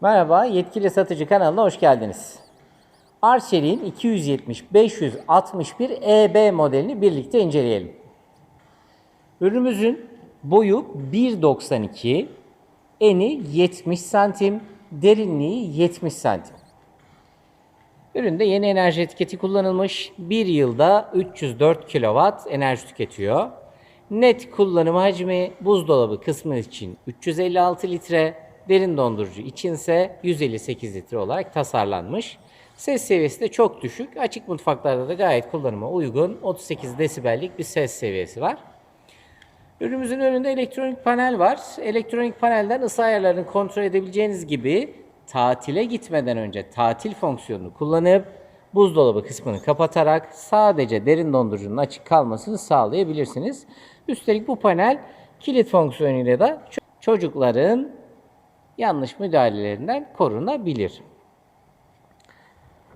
Merhaba, Yetkili Satıcı kanalına hoş geldiniz. Arçelik'in 270-561 EB modelini birlikte inceleyelim. Ürünümüzün boyu 1.92, eni 70 santim, derinliği 70 santim. Üründe yeni enerji etiketi kullanılmış. 1 yılda 304 kW enerji tüketiyor. Net kullanım hacmi buzdolabı kısmı için 356 litre, derin dondurucu içinse 158 litre olarak tasarlanmış. Ses seviyesi de çok düşük. Açık mutfaklarda da gayet kullanıma uygun 38 desibellik bir ses seviyesi var. Ürünümüzün önünde elektronik panel var. Elektronik panelden ısı ayarlarını kontrol edebileceğiniz gibi tatile gitmeden önce tatil fonksiyonunu kullanıp buzdolabı kısmını kapatarak sadece derin dondurucunun açık kalmasını sağlayabilirsiniz. Üstelik bu panel kilit fonksiyonuyla da ço- çocukların yanlış müdahalelerinden korunabilir.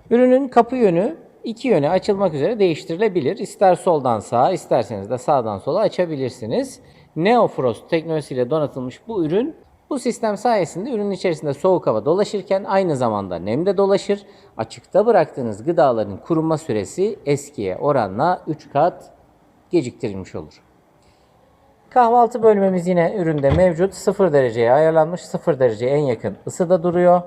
Ürünün kapı yönü iki yöne açılmak üzere değiştirilebilir. İster soldan sağa, isterseniz de sağdan sola açabilirsiniz. Neofrost teknolojisiyle donatılmış bu ürün bu sistem sayesinde ürünün içerisinde soğuk hava dolaşırken aynı zamanda nem de dolaşır. Açıkta bıraktığınız gıdaların kuruma süresi eskiye oranla 3 kat geciktirilmiş olur. Kahvaltı bölmemiz yine üründe mevcut. 0 dereceye ayarlanmış. 0 dereceye en yakın ısıda duruyor.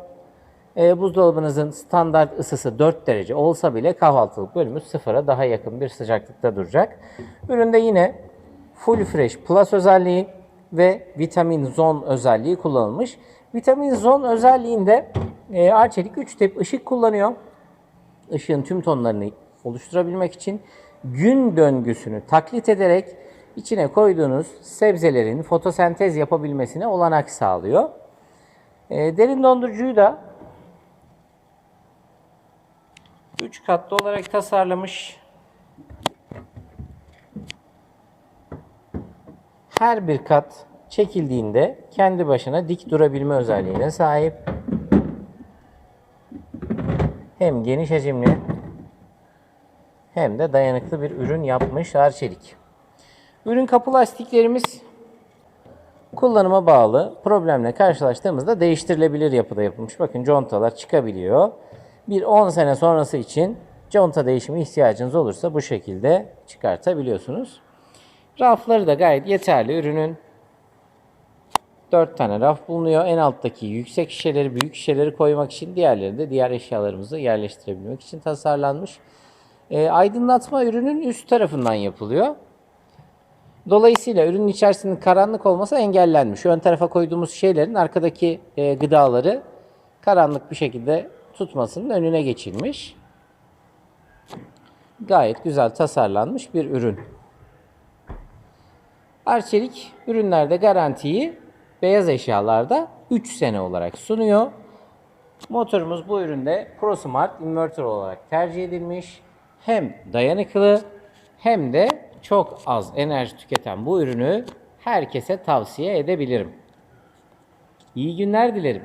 E, buzdolabınızın standart ısısı 4 derece olsa bile kahvaltılık bölümü sıfıra daha yakın bir sıcaklıkta duracak. Üründe yine Full Fresh Plus özelliği ve Vitamin Zone özelliği kullanılmış. Vitamin Zone özelliğinde e, Arçelik 3 tip ışık kullanıyor. Işığın tüm tonlarını oluşturabilmek için gün döngüsünü taklit ederek içine koyduğunuz sebzelerin fotosentez yapabilmesine olanak sağlıyor. E, derin dondurucuyu da 3 katlı olarak tasarlamış. Her bir kat çekildiğinde kendi başına dik durabilme özelliğine sahip. Hem geniş hacimli hem de dayanıklı bir ürün yapmış Arçelik. Ürün kapı lastiklerimiz kullanıma bağlı problemle karşılaştığımızda değiştirilebilir yapıda yapılmış. Bakın contalar çıkabiliyor. Bir 10 sene sonrası için conta değişimi ihtiyacınız olursa bu şekilde çıkartabiliyorsunuz. Rafları da gayet yeterli. Ürünün 4 tane raf bulunuyor. En alttaki yüksek şişeleri, büyük şişeleri koymak için, diğerleri de diğer eşyalarımızı yerleştirebilmek için tasarlanmış. E, aydınlatma ürünün üst tarafından yapılıyor. Dolayısıyla ürünün içerisinin karanlık olması engellenmiş. Ön tarafa koyduğumuz şeylerin arkadaki e, gıdaları karanlık bir şekilde tutmasının önüne geçilmiş. Gayet güzel tasarlanmış bir ürün. Arçelik ürünlerde garantiyi beyaz eşyalarda 3 sene olarak sunuyor. Motorumuz bu üründe ProSmart inverter olarak tercih edilmiş. Hem dayanıklı hem de çok az enerji tüketen bu ürünü herkese tavsiye edebilirim. İyi günler dilerim.